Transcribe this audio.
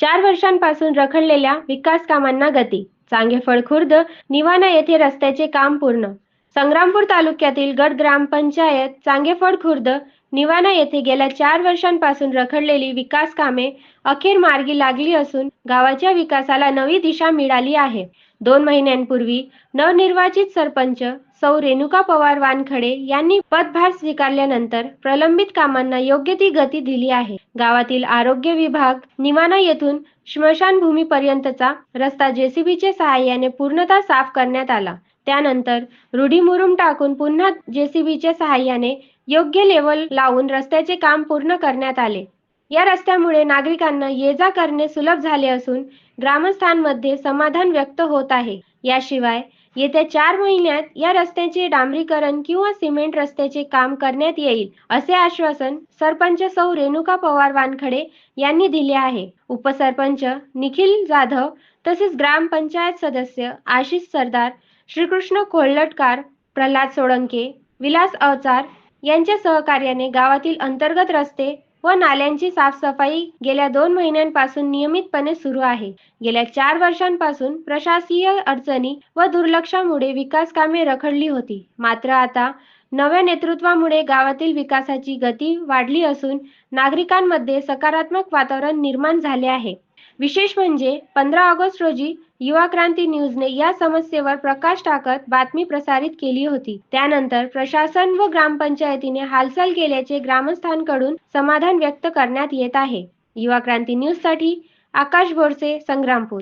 चार वर्षांपासून रखडलेल्या विकास कामांना गती. चांगेफळ खुर्द निवाणा येथे रस्त्याचे काम पूर्ण. संग्रामपूर तालुक्यातील गट ग्रामपंचायत चांगेफळ खुर्द निवाणा येथे गेल्या चार वर्षांपासून रखडलेली विकास कामे अखेर मार्गी लागली असून गावाच्या विकासाला नवी दिशा मिळाली आहे. दोन महिन्यांपूर्वी नवनिर्वाचित सरपंच सौ रेणुका पवार वानखडे यांनी पदभार स्वीकारल्यानंतर प्रलंबित कामांना योग्य ती गती दिली आहे. गावातील आरोग्य विभाग निवाणा येथून स्मशानभूमीपर्यंतचा रस्ता जेसीबीच्या सहाय्याने पूर्णतः साफ करण्यात आला. त्यानंतर रुढीमुरुम टाकून पुन्हा जेसीबीच्या सहाय्याने योग्य लेवल लावून रस्त्याचे काम पूर्ण करण्यात आले. या रस्त्यामुळे नागरिकांना ये जा करणे सुलभ झाले असून ग्रामस्थांमध्ये समाधान व्यक्त होत आहे. याशिवाय येत्या चार महिन्यात या रस्त्याचे डांबरीकरण किंवा सिमेंट रस्त्याचे काम करण्यात येईल असे आश्वासन सरपंच सौ रेणुका पवार वानखडे यांनी दिले आहे. उपसरपंच निखिल जाधव तसेच ग्रामपंचायत सदस्य आशिष सरदार श्रीकृष्ण कोल्हटकार प्रल्हाद सोळंके विलास अवचार यांच्या सहकार्याने गावातील अंतर्गत रस्ते व नाल्यांची साफसफाई गेल्या दोन महिन्यांपासून नियमितपणे सुरू आहे. गेल्या चार वर्षांपासून प्रशासकीय अडचणी व दुर्लक्षामुळे विकास कामे रखडली होती. मात्र आता नव्या नेतृत्वामुळे गावातील विकासाची गती वाढली असून नागरिकांमध्ये सकारात्मक वातावरण निर्माण झाले आहे. विशेष म्हणजे पंधरा ऑगस्ट रोजी युवा क्रांती न्यूजने या समस्येवर प्रकाश टाकत बातमी प्रसारित केली होती. त्यानंतर प्रशासन व ग्रामपंचायतीने हालचाल केल्याचे ग्रामस्थांकडून समाधान व्यक्त करण्यात येत आहे. युवा क्रांती न्यूजसाठी आकाश भोरसे संग्रामपूर.